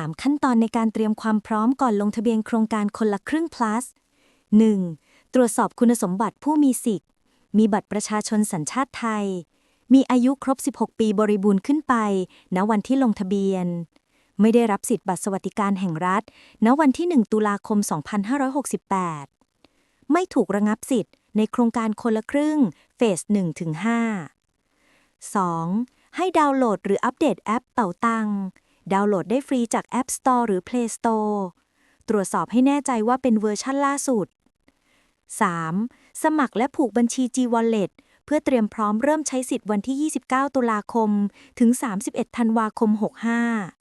3 ขั้นตอนในการเตรียมความพร้อมก่อนลงทะเบียนโครงการคนละครึ่ง plus 1. ตรวจสอบคุณสมบัติผู้มีสิทธิ์ มีบัตรประชาชนสัญชาติไทย มีอายุครบ 16 ปีบริบูรณ์ขึ้นไป ณ วันที่ลงทะเบียน ไม่ได้รับสิทธิ์บัตรสวัสดิการแห่งรัฐ ณ วันที่ 1 ตุลาคม 2568 ไม่ถูกระงับสิทธิ์ในโครงการคนละครึ่ง เฟส1-5 2. ให้ดาวน์โหลดหรืออัปเดตแอปเป่าตัง ดาวน์โหลดได้ฟรีจาก App Store หรือ Play Store ตรวจสอบให้แน่ใจว่าเป็นเวอร์ชั่นล่าสุด 3. สมัครและผูกบัญชี G Wallet เพื่อเตรียมพร้อมเริ่มใช้สิทธิ์วันที่ 29 ตุลาคม ถึง 31 ธันวาคม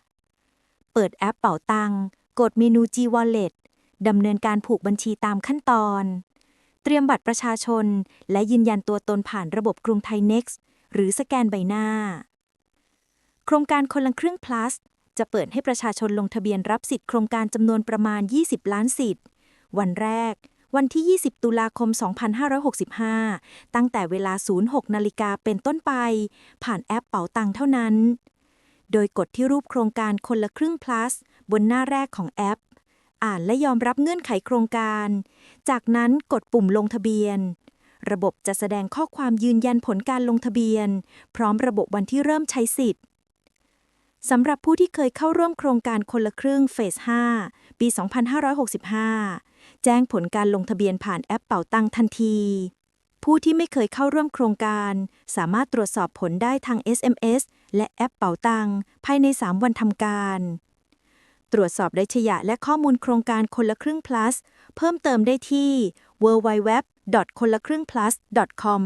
65 เปิดแอปเป่าตัง กดเมนู G Wallet ดำเนินการผูกบัญชีตามขั้นตอน เตรียมบัตรประชาชน และยืนยันตัวตนผ่านระบบกรุงไทย Next หรือสแกนใบหน้า โครงการคนละครึ่ง plus จะเปิดให้ประชาชนลงทะเบียนรับสิทธิโครงการจำนวนประมาณ 20 ล้านสิทธิ์ วันแรก วันที่ 20 ตุลาคม 2565 ตั้งแต่เวลา 06 นาฬิกาเป็นต้นไป ผ่านแอปเป๋าตังเท่านั้น โดยกดที่รูปโครงการคนละครึ่ง plus บนหน้าแรกของแอป อ่านและยอมรับเงื่อนไขโครงการ จากนั้นกดปุ่มลงทะเบียนระบบจะแสดงข้อความยืนยันผลการลงทะเบียน พร้อมระบบวันที่เริ่มใช้สิทธิ์ สำหรับผู้ที่เคยเข้าร่วมโครงการคนละครึ่งเฟส 5 ปี 2565 แจ้งผลการลงทะเบียนผ่านแอปเป่าตังทันที ผู้ที่ไม่เคยเข้าร่วมโครงการ สามารถตรวจสอบผลได้ทาง SMS และแอปเป่าตังภายใน 3 วันทำการ ตรวจสอบได้ชยะและข้อมูลโครงการคนละครึ่ง plus เพิ่มเติมได้ที่ www. คนละครึ่ง plus com